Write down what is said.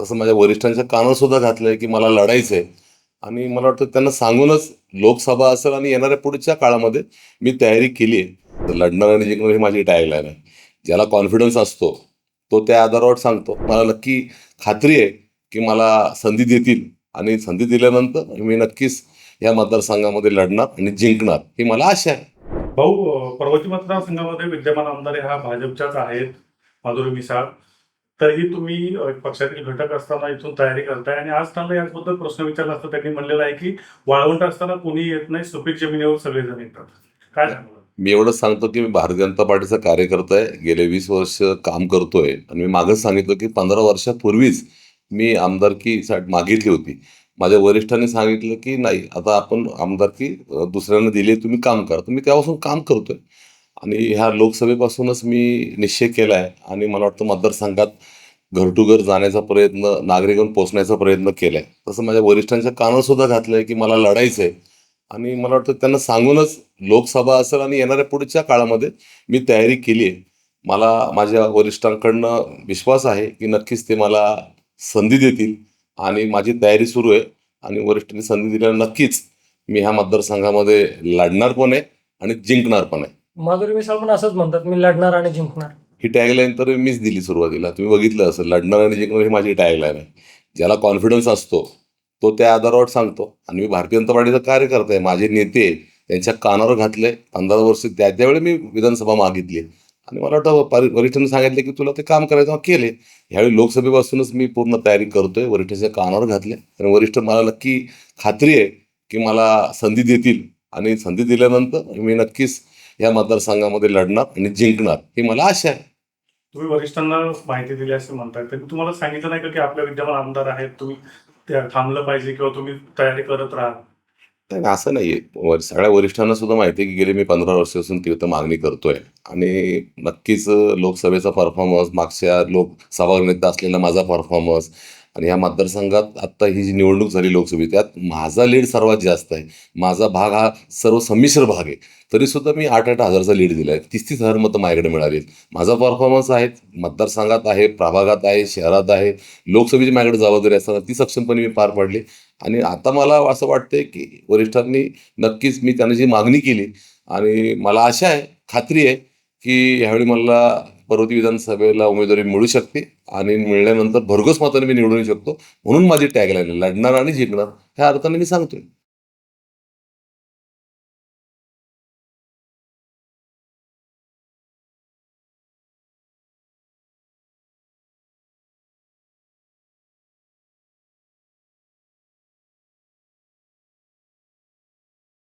तसं माझ्या वरिष्ठांच्या कानावर सुद्धा घातलंय की मला लढायचं आहे आणि मला वाटतं त्यांना सांगूनच लोकसभा असेल आणि येणाऱ्या पुढच्या काळामध्ये मी तयारी केली आहे तर लढणार आणि जिंकणार ही माझी टॅगलाईन आहे. ज्याला कॉन्फिडन्स असतो तो त्या आधारावर सांगतो. मला नक्की खात्री आहे की मला संधी देतील. आणि संधी दिल्यानंतर मी नक्कीच या मतदारसंघामध्ये लढणार आणि जिंकणार ही मला आशा आहे. भाऊ पर्वती मतदारसंघामध्ये विद्यमान आमदार हा भाजपच्याच आहेत माधुरी मिसाळ. तरीही तुम्ही पक्षातील घटक असताना इथून तयारी करताय. आणि आज त्यांना याचबद्दल प्रश्न विचारला असता त्यांनी म्हणलेलं आहे की वाळवंट असताना कोणी येत नाही सुपीक जमिनीवर सगळेजण येतात. काय मी एवढं सांगतो की मी भारतीय जनता पार्टीचा कार्यकर्ता आहे गेले वीस वर्ष काम करतोय. आणि मी मागच सांगितलं की पंधरा वर्षापूर्वीच मी आमदारकी मागितली होती. माझ्या वरिष्ठांनी सांगितलं की नाही आता आपण आमदारकी दुसऱ्यांना दिली तुम्ही काम करा. तर मी त्यापासून काम करतोय. आणि ह्या लोकसभेपासूनच मी निश्चय केला आहे आणि मला वाटतं मतदारसंघात घर टू घर जाण्याचा प्रयत्न नागरिकांना पोचण्याचा प्रयत्न केला आहे तसं माझ्या वरिष्ठांच्या कानावर सुद्धा घातलंय की मला लढायचं आहे आणि मला वाटतं त्यांना सांगूनच लोकसभा असेल आणि येणाऱ्या पुढच्या काळामध्ये मी तयारी केली आहे. मला माझ्या वरिष्ठांकडनं विश्वास आहे की नक्कीच ते मला संधी देतील आणि माझी तयारी सुरू आहे. आणि वरिष्ठांनी संधी दिल्यावर नक्कीच मी ह्या मतदारसंघामध्ये लढणार पण आहे आणि जिंकणार पण आहे. माधुरी मिसाळ पण असंच म्हणतात मी लढणार आणि जिंकणार. ही टॅगलाईन तर मीच दिली सुरुवातीला. तुम्ही बघितलं असेल लढणार आणि जिंकणार ही माझी टॅगलाईन आहे. ज्याला कॉन्फिडन्स असतो तो त्या आधारावर सांगतो. आणि मी भारतीय जनता पार्टीचा कार्यकर्ता आहे माझे नेते त्यांच्या कानावर घातले पंधरा वर्ष त्या त्यावेळी मी विधानसभा मागितली. आणि मला वाटतं वरिष्ठांनी सांगितले की तुला ते काम करायचं केले. ह्यावेळी लोकसभेपासूनच मी पूर्ण तयारी करतोय वरिष्ठांच्या कानावर घातले. आणि वरिष्ठ मला नक्की खात्री आहे की मला संधी देतील. आणि संधी दिल्यानंतर मी नक्कीच या मतदारसंघामध्ये लढणार आणि जिंकणार ही मला आशा आहे. तुम्ही वरिष्ठांना माहिती दिली असं म्हणताय त्यांनी तुम्हाला सांगितलं नाही का की आपल्या विद्यमान आमदार आहेत तुम्ही त्या थांबलं पाहिजे किंवा तुम्ही तयारी करत राहा नाही नाही, असं नाहीये. सगळ्या वरिष्ठांना सुद्धा माहिती आहे की गेले मी पंधरा वर्षापासून तीव्र मागणी करतोय. आणि नक्कीच लोकसभेचा परफॉर्मन्स मागच्या लोकसभा असलेला माझा परफॉर्मन्स आणि ह्या मतदारसंघात आत्ता ही जी निवडणूक झाली लोकसभेची त्यात माझा लीड सर्वात जास्त आहे. माझा भाग हा सर्व संमिश्र भाग आहे. तरीसुद्धा मी आठ आठ हजारचा लीड दिला आहे. तीस तीस हजार मतं माझ्याकडे मिळाली माझा परफॉर्मन्स आहे. मतदारसंघात आहे प्रभागात आहे शहरात आहे. लोकसभेची माझ्याकडे जबाबदारी असताना ती सक्षमपणे मी पार पाडली. आणि आता मला असं वाटतंय की वरिष्ठांनी नक्कीच मी त्यांना जी मागणी केली आणि मला आशा आहे खात्री आहे की ह्यावेळी मला पर्वती विधानसभेला उमेदवारी मिळू शकते आणि मिळाल्यानंतर भरघोस मताने मी निवडून शकतो म्हणून माझी टॅग लागली लढणार आणि जिंकणार ह्या अर्थाने मी सांगतोय.